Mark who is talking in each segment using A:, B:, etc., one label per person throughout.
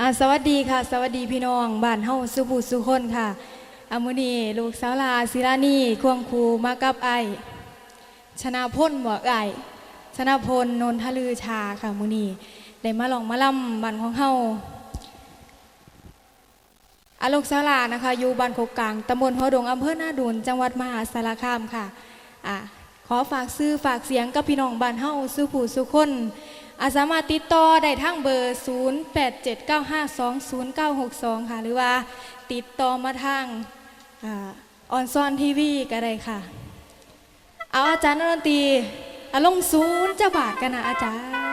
A: อ่าสวัสดีค่ะ สวัสดีพี่น้องบ้านเฮาสุภูสุคนค่ะอามุนีลูกสาวลาศิลานีควงครูมากับไอชนะพลบอกไอชนะพลนนทลือชาค่ะมุนีได้มาลองมาล่ำบ้านของเฮาอาลูกสาวลานะคะ อยู่บ้านโคกกลางตำบลหัวดงอำเภอหน้าดูนจังหวัดมหาสารคามค่ะอ่าขอฝากซื้อฝากเสียงกับพี่น้องบ้านเฮาสุภูสุคน อาสามารถติดต่อได้ทั้งเบอร์ 0879520962 ค่ะ หรือว่าติดต่อมาทางออนซอนทีวีก็ได้ค่ะ เอาอาจารย์ดนตีอาลงศูนย์เจ้าบาทกันนะอาจารย์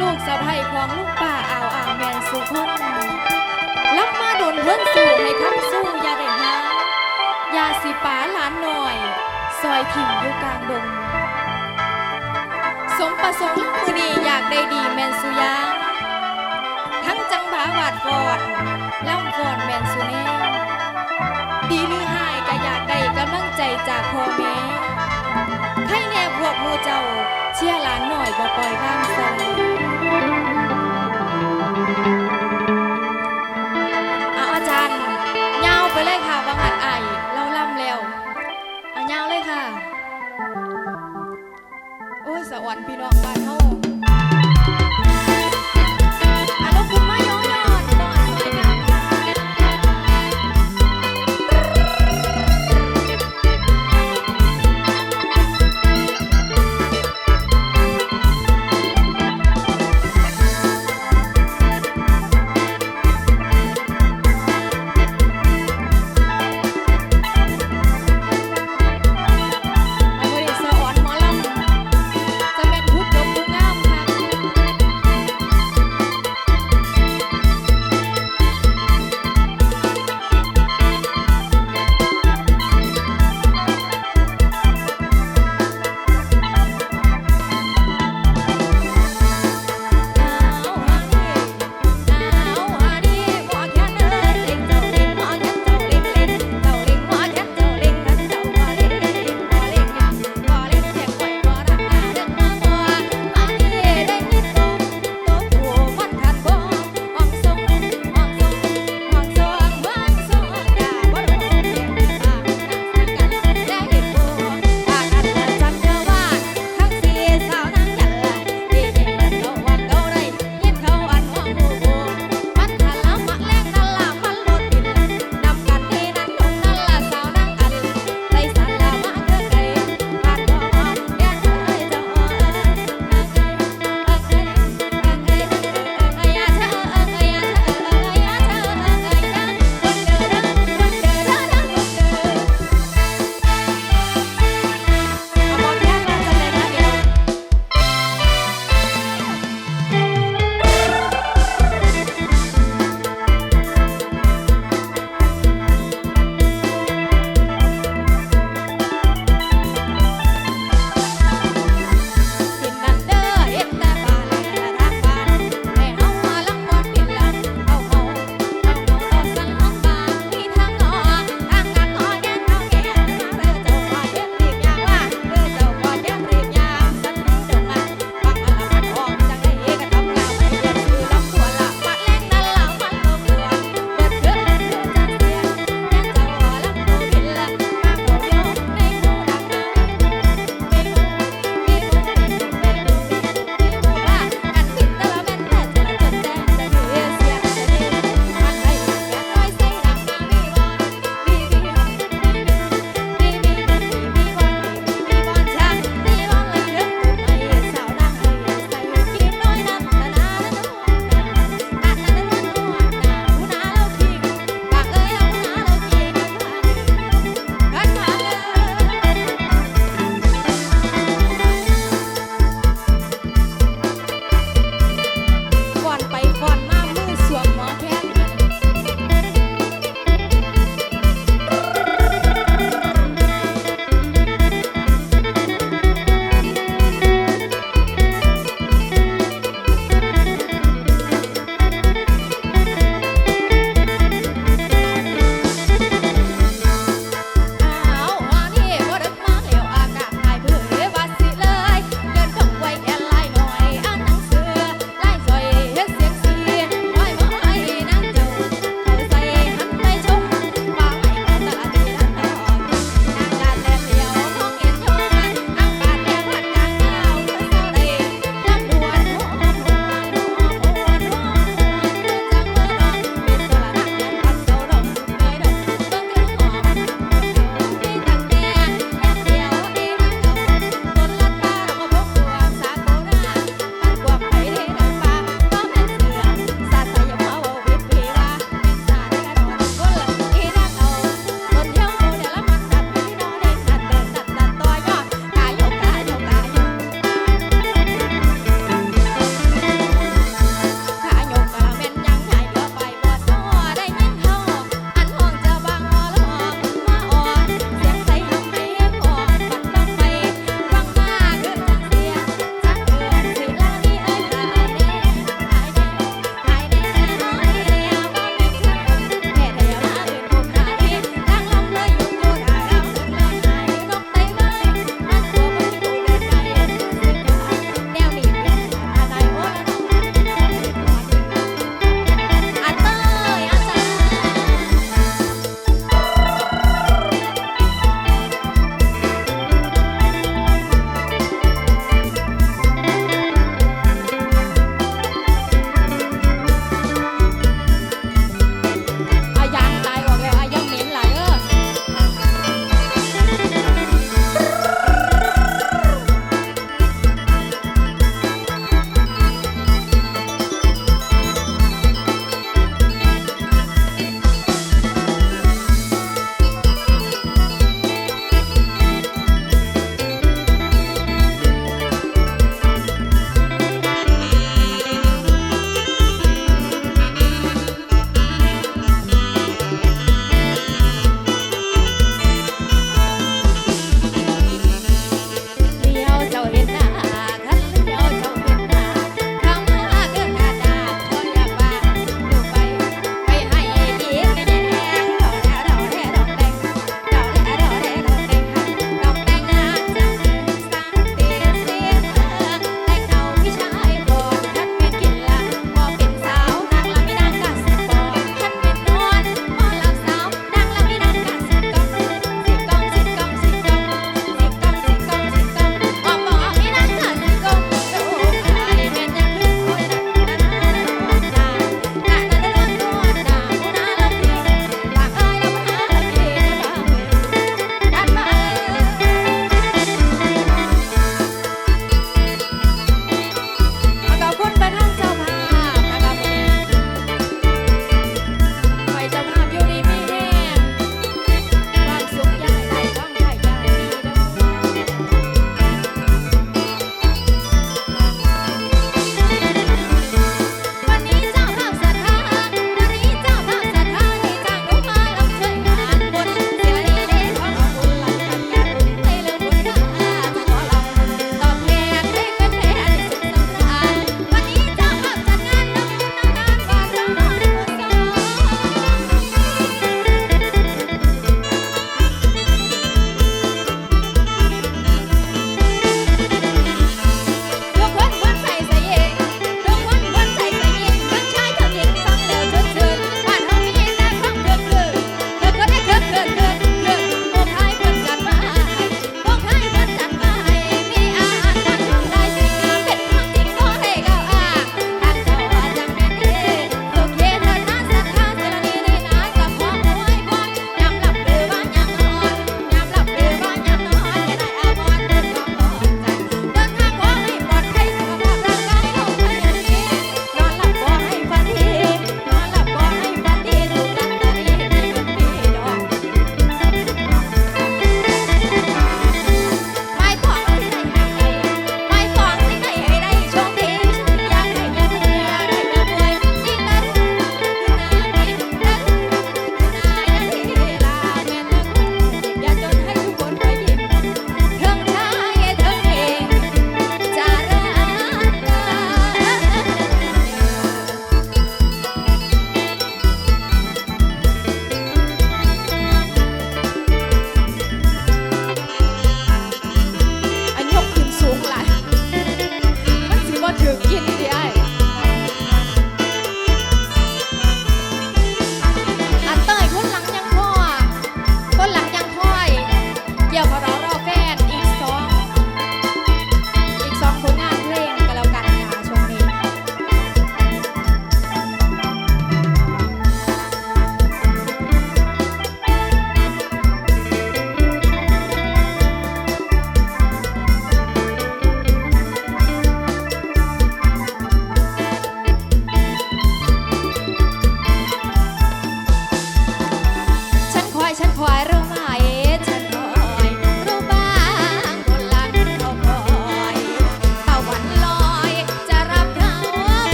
A: ลูกสะใภ้ของลูกป่าอ่าวอ่าวแมนสุคนรับมาโดนเพิ่นสู่ให้คำสู้อย่าได้หายาสีป๋าหลานหน่อย ซอยถิ่มอยู่กลางดง สมประสงค์มือนี้อยากได้ดีแมนสุยาทั้งจังบาวาดฟอดล่ำฟอนแมนสุเน่ดีหรือหายก็อยากได้กำลังใจจ ปล่อยบ้างซะเอาอาจารย์เงาไปเลยค่ะบางหัดไอเราลำเร็วเงาเลยค่ะ โอ้ยสวรรค์พี่น้องบ้านเฮา